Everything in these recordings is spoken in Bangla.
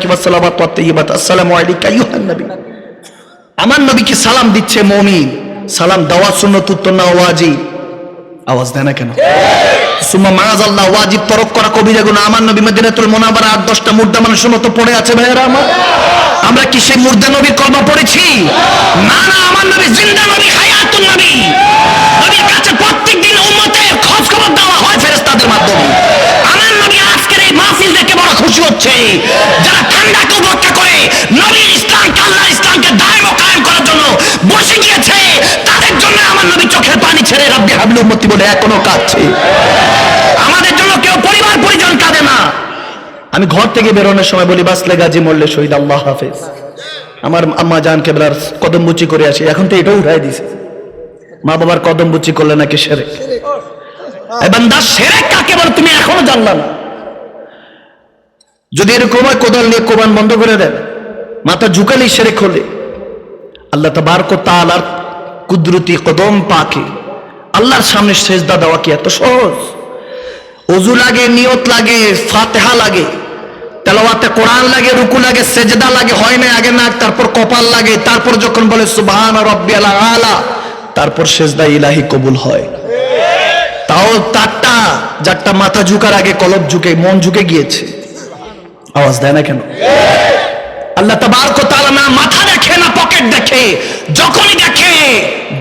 কিবা আমার নবীকে সালাম দিচ্ছে মুমিন। সালাম দেওয়া সুন্নত, উত্তর না ওয়াজিব আওয়াজ দেয় না কেন? সুম্মা মাআযাল্লাহ, ওয়াজিব তরক করা কবিরা গুনাহ আমার নবী মদিনাতুল মুনাওয়ারা আট দশটা মুর্দা মানুষের মতো পড়ে আছে ভাইয়েরা আমার। আমরা কি সেই মুর্দা নবীর কলমা পড়েছি? না না, আমার নবী জিন্দা নবী নবী। হচ্ছে যারা ঠান্ডাকে উপেক্ষা করে, নবীর ইসলামকে আল্লাহ ইসলামকে দায়েম ও করার জন্য বসে গিয়েছে, তাদের জন্য আমার নবী চোখের পানি ছেড়ে রাব্বি হাবলু উম্মতি বলে এখনও কাঁদছে। আমাদের জন্য কেউ পরিবার পরিজন কাঁদে না। আমি ঘর থেকে বেরোনোর সময় বলি বাসলে গাজী মরলে শহীদ আল্লাহ হাফেজ। আমার আম্মা জান কেবলার কদম বুচি করে আসি, এখন তো এটাও উঠাই দিছে। মা বাবার কদম বুচি করলে নাকি সেরে বান্দা সেরে কাকে বলে তুমি এখনও জানলা না। যদি এরকম হয়, কোদাল নিয়ে কোরআন বন্ধ করে দেন। মাথা ঝুঁকালেই সেরে খোলে আল্লাহ তাবারক তাআলার কুদরতি কদম পাকে। আল্লাহর সামনে সেজদা দেওয়া কি এত সহজ? অজু লাগে, নিয়ত লাগে, ফাতেহা লাগে, তেলাওয়াতে কোরআন লাগে, রুকু লাগে, সেজদা লাগে, হয় না আগে না তারপর কপাল লাগে, তারপর যখন বলে সুবহান রাব্বিয়াল আলা, তারপর সেজদা ইলাহি কবুল হয়। তাও তারটা যারটা মাথা ঝুঁকার আগে, কলব ঝুঁকে, মন ঝুঁকে গিয়েছে। আওয়াজ দেয় না কেন? আল্লাহ তাবারক তাআলা না মাথা দেখে, না পকেট দেখে, যখনই দেখে,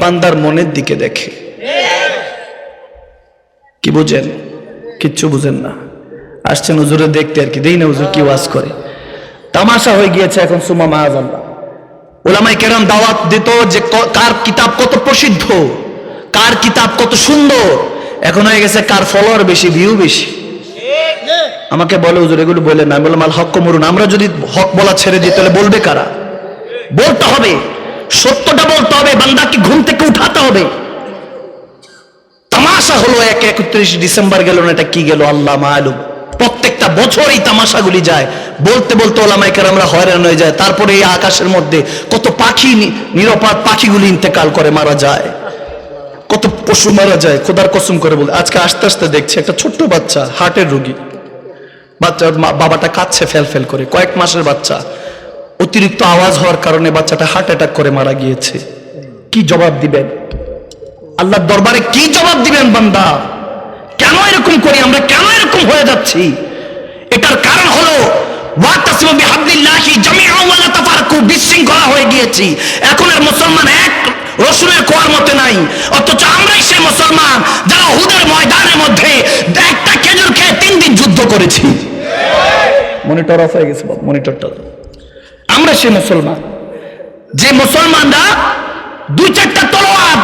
বান্দার মনের দিকে দেখে। কি বুঝেন? কিচ্ছু বুঝেন না। আসছেন হুজুরে দেখতে আর কি দেই না হুজুর কি ওয়াজ করে? তামাশা হয়ে গিয়েছে এখন সুমা মাহাজাল্লাহ ওলামাই কেরাম দাওয়াত দিত যে কার কিতাব কত প্রসিদ্ধ, কার কিতাব কত সুন্দর। এখন হয়ে গেছে কার ফলোয়ার বেশি ভিউ বেশি। আমাকে বলে, হুজুর, এগুলো বলে না। বললাম, আল হক মরুন। আমরা যদি হক বলা ছেড়ে দিই, তাহলে বলবে কারা? বলতে হবে। সত্যটা বলতে হবে। বান্দাকে ঘুম থেকে উঠাতে হবে। তামাশা হলো এক একত্রিশ ডিসেম্বর গেল না, এটা কি গেল? আল্লাহ মালুম। প্রত্যেকটা বছর এই তামাশাগুলি যায়। বলতে বলতে ওলামাইকার আমরা হয়রান হয়ে যায়। তারপরে এই আকাশের মধ্যে কত পাখি নিরপাত পাখিগুলি ইন্তেকাল করে মারা যায়। কত পশু মারা যায়। খোদার কসম করে বলে, আজকে আস্তে আস্তে দেখছি, একটা ছোট্ট বাচ্চা, হার্টের রোগী। বাচ্চার বাবাটা কাঁদছে ফেল ফেল করে। কয়েক মাসের বাচ্চা। অতিরিক্ত আওয়াজ হওয়ার কারণে বাচ্চাটা হার্ট অ্যাটাক করে মারা গিয়েছে। কি জবাব দিবেন? আল্লাহর দরবারে কি জবাব দিবেন বান্দা? কেন এরকম করি আমরা? কেন এরকম হয়ে যাচ্ছি? এটার কারণ হলো বিশৃঙ্খলা হয়ে গিয়েছি। এখন আর মুসলমান এক রসুলের কোয়ার মতে নাই। অথচ আমরাই সে মুসলমান যারা হুদের ময়দানের মধ্যে একটা খেজুর খেয়ে তিন দিন যুদ্ধ করেছি। মনিটর অফ হয়ে গেছে মনিটরটা আমরা সে মুসলমান। যে মুসলমানরা দুই চারটা তলোয়ার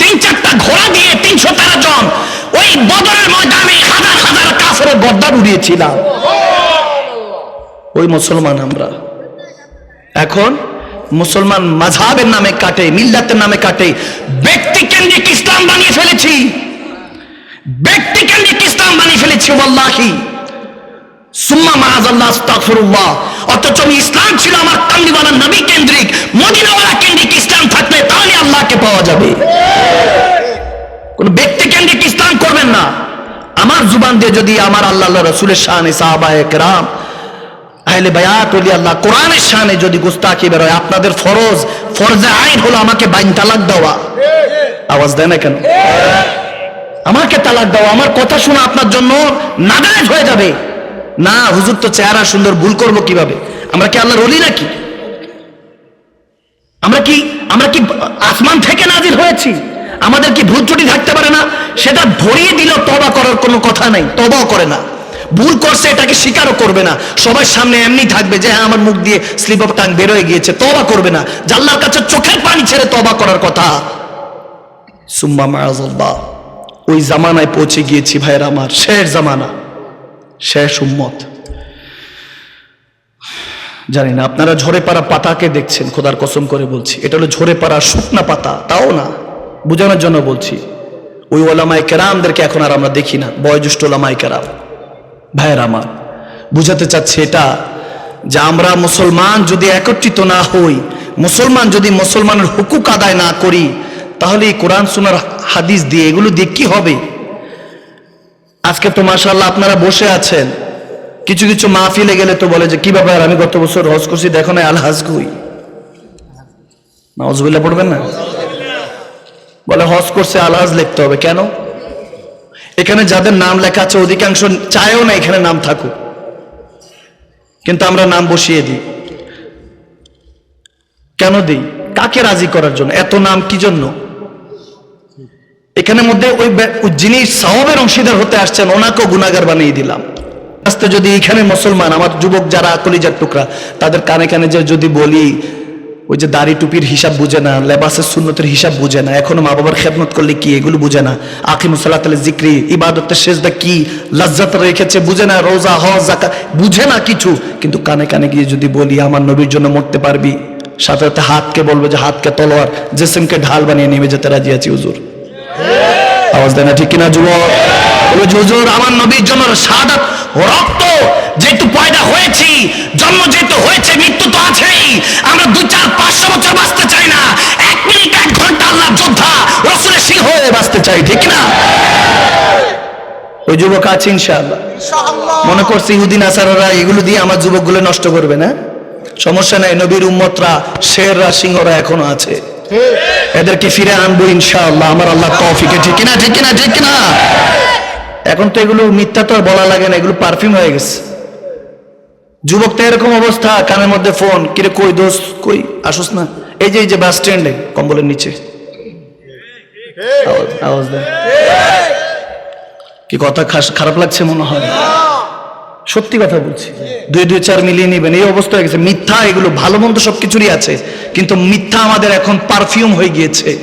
তিন চারটা ঘোড়া দিয়ে তিনশো তেরো জন ওই বদরের ময়দানে হাজার হাজার কাফের গদ্দার উড়িয়েছিলাম। ওই মুসলমান আমরা। এখন মুসলমান মাঝাবের নামে কাটে, মিল্লাতের নামে কাটে। ব্যক্তি কেন্দ্রিক ইসলাম বানিয়ে ফেলেছি। ব্যক্তি কেন্দ্রিক ইসলাম বানিয়ে ফেলেছি ছিল আমার নবী কেন্দ্রিক থাকলে আল্লাহকে পাওয়া যাবে। ব্যক্তি করবেন না। আমার জুবান দিয়ে যদি আমার আল্লাহ রসুলের শানে সাহাবায়ে কেরাম আহলে বায়াত ওলি আল্লাহ কোরআনের শানে যদি গুস্তাকি বেরোয়, আপনাদের ফরজ, ফরজে আইন হলো আমাকে বাইন তালাক দেওয়া। আওয়াজ দেয় না কেন আমাকে তালাক দাও আমার কথা শুনে আপনার জন্য নাজায়জ হয়ে যাবে। না, হুজুর তো চেহারা সুন্দর, ভুল করব কীভাবে? আমরা কি আল্লাহর অলি নাকি? আমরা কি আমরা কি আসমান থেকে নাজির হয়েছি? আমাদের কি ভুল ত্রুটি থাকতে পারে না? সেটা ধরিয়ে দিল তবা করার কোনো কথা নাই তবাও করে না। ভুল করছে, এটাকে স্বীকারও করবে না। সবার সামনে এমনি থাকবে যে হ্যাঁ আমার মুখ দিয়ে স্লিপ অফ টাং বেরোয় গিয়েছে তবা করবে না। জাল্লার কাছে চোখের পানি ছেড়ে তবা করার কথা। সুম্মা মারাজল্লাহ ওই জামানায় পৌঁছে গিয়েছি ভাইয়ের আমার, শেষ জামানা, শেষ উম্মত। জানি না, আপনারা ঝরে পাড়া পাতাকে দেখছেন, খোদার কসম করে বলছি। এটা হলো ঝরে পাড়া শুকনা পাতা, তাও না, বোঝানোর জন্য বলছি। ওই ওলামায় কেরামদেরকে এখন আর আমরা দেখি না, বয়োজ্যেষ্ঠ ওলামায় কেরাম। ভাইয়ের আমার, বুঝাতে চাচ্ছি এটা যে আমরা মুসলমান যদি একত্রিত না হই, মুসলমান যদি মুসলমানের হুকুক আদায় না করি তাহলে এই কোরআন সুনার হাদিস দিয়ে এগুলো দিয়ে কি হবে? আজকে তো মাশাল্লাহ আপনারা বসে আছেন, কিছু কিছু মাহফিলে গেলে তো বলে যে, কি ব্যাপার, আমি গত বছর হজ করছি, দেখো না আলহাজ কই? নজবিল্লা পড়বেন না? বলে, হজ করছে আলহাজ লিখতে হবে। কেন? এখানে যাদের নাম লেখা আছে, অধিকাংশ চায়ও না এখানে নাম থাকুক। কিন্তু আমরা নাম বসিয়ে দিই। কেন দিই? কাকে রাজি করার জন্য? এত নাম কি জন্য? এখানে মধ্যে ওই যিনি সাহবের অংশীদার হতে আসছেন, ওনাকেও গুণাগার বানিয়ে দিলাম। আস্তে যদি এখানে মুসলমান, আমার যুবক যারা কলিজার টুকরা, তাদের কানে কানে যে যদি বলি ওই যে দাড়ি টুপির হিসাব বুঝে না, লেবাসের সুন্নতের হিসাব বুঝে না, এখনও মা বাবার খেদমত করলে কি, এগুলো বুঝে না। আখি মুসাল্লাহ জিক্রি, ইবাদতের শেষদা কি, লজ্জাত রেখেছে, বুঝে না, রোজা, হজ জাকা বুঝে না কিছু। কিন্তু কানে কানে গিয়ে যদি বলি, আমার নবীর জন্য মরতে পারবি, সাথে সাথে হাতকে বলবে যে হাতকে তলোয়ার, জেসিমকে ঢাল বানিয়ে নেমে যেতে রাজি আছি, হুজুর। আওয়াজ দেয় না, ঠিক কিনা, যুবক? আমার নবীর জন্য সাদাত, রক্ত, যেহেতু পয়দা হয়েছি ওই যুবক আছে ইনশাআল্লাহ। মনে করছি ইহুদিন আসারারা এগুলো দিয়ে আমার যুবকগুলো নষ্ট করবে না? সমস্যা নাই নবীর উম্মতরা শেররা সিংহরা এখনও আছে। এদেরকে ফিরে আনব ইনশাআল্লাহ আমার আল্লাহ তৌফিকে ঠিক না ঠিক না ঠিক না এখন তো এগুলো মিথ্যা তো আর বলা লাগে না এগুলো পারফিউম হয়ে গেছে। যুবক তো এরকম অবস্থা কানের মধ্যে ফোন কিরে কই দোষ কই আসুস না? এই যে এই যে বাস স্ট্যান্ডে কম্বলের নিচে। আওয়াজ- আওয়াজ দেন। কি কথা খারাপ লাগছে মনে হয়? সত্যি কথা বলছি। দুই দুই, চার মিলিয়ে নেবেন। এই অবস্থা হয়ে গেছে। মিথ্যা, এগুলো ভালো মন্দ সব কিছুরই আছে। কিন্তু মিথ্যা আমাদের এখন পারফিউম হয়ে গিয়েছে।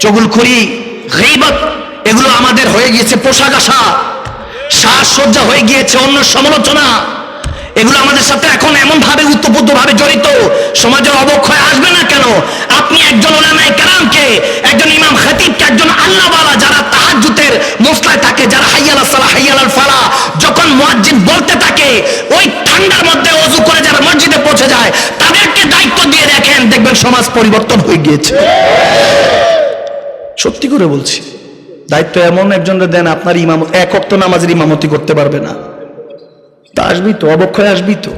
চগুলখড়ি গীবত এগুলো আমাদের হয়ে গিয়েছে পোশাক আশা। সাজসজ্জা হয়ে গিয়েছে অন্য সমালোচনা। এগুলো আমাদের সাথে এখন এমন ভাবে উত্তপুত্ত ভাবে জড়িত। সমাজের অবক্ষয় আসবে না কেন? আপনি একজন ওলামায়ে কেরামকে, একজন ইমাম খতিবকে, একজন আল্লাহওয়ালা যারা তাহাজ্জুদের সমাজ পরিবর্তন হয়ে গিয়েছে। সত্যি করে বলছি, দায়িত্ব এমন একজনকে দেন আপনার ইমামত, এক অক্ত নামাজের ইমামতি করতে পারবে না। তা আসবি তো, অবক্ষয় আসবি তো।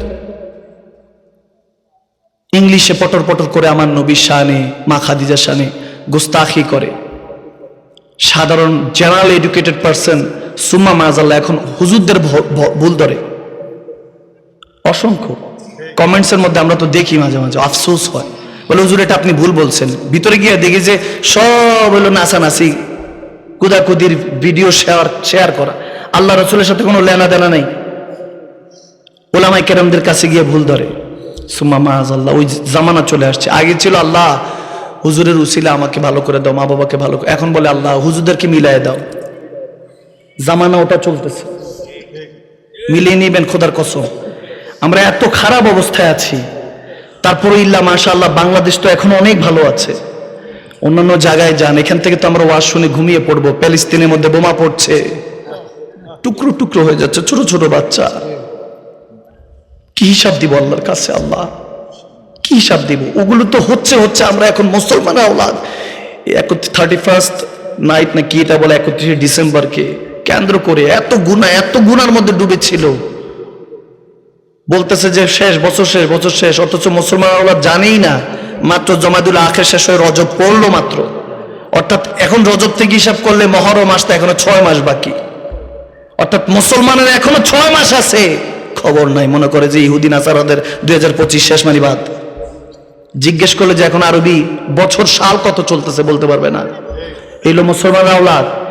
ইংলিশে পটর পটর করে আমার নবীর শানে, মা খাদিজার শানে গোস্তাখি করে। সাধারণ জেনারেল এডুকেটেড পার্সন সুম্মা মাজাল্লাহ এখন হুজুরদের ভুল ধরে। অসংখ্য। কমেন্টসের মধ্যে আমরা তো দেখি মাঝে মাঝে, আফসোস হয়। বলে, হুজুর, এটা আপনি ভুল বলছেন। ভিতরে গিয়ে দেখি যে সব হলো নাচানাচি, কুদাকুদির ভিডিও শেয়ার শেয়ার করা। আল্লাহ রসুলের সাথে কোনো লেনা দেনা নেই। ওলামাই কেরামদের কাছে গিয়ে ভুল ধরে। সুম্মা মাহাজাল্লাহ ওই জামানা চলে আসছে। আগে ছিল, আল্লাহ, হুজুরের উসিলা আমাকে ভালো করে দাও মা বাবাকে ভালো করে এখন বলে, আল্লাহ, হুজুরদেরকে মিলাই দাও। জামানা, ওটা চলতেছে। মিলিয়ে নিবেন খোদার কসম। আমরা এত খারাপ অবস্থায় আছি। তারপরে ইল্লা মাশা আল্লাহ বাংলাদেশ তো এখন অনেক ভালো আছে। অন্যান্য জায়গায় যান, এখান থেকে তো আমরা ওয়াজ শুনে ঘুমিয়ে পড়ব, প্যালেস্তিনের মধ্যে বোমা পড়ছে। টুকরো টুকরো হয়ে যাচ্ছে, ছোট ছোট বাচ্চা। কি হিসাব দিব আল্লাহর কাছে আল্লাহ? কি হিসাব দিব? ওগুলো তো হচ্ছে হচ্ছে আমরা এখন মুসলমান আওলাদ। থার্টি ফার্স্ট নাইট না কি এটা বলে একত্রিশে ডিসেম্বরকে কেন্দ্র করে এত গুণা এত গুণার মধ্যে ডুবেছিল। বলতেছে যে শেষ, বছর শেষ বছর শেষ, অথচ মুসলমান আওলাদ জানেই না, মাত্র জমাদুল আখের শেষ হয়ে রজব পড়ল মাত্র। অর্থাৎ এখন রজব থেকে হিসাব করলে মহরম আসতে এখনও ছয় মাস বাকি। অর্থাৎ মুসলমানের এখনও ছয় মাস আছে। খবর নাই, মনে করে যে ইহুদিন আসারাদের দুই হাজার পঁচিশ শেষ মানি বাদ। জিজ্ঞেস করলে যে এখন আরবি বছর সাল কত চলতেছে বলতে পারবে না। এইলো মুসলমান আওলাদ।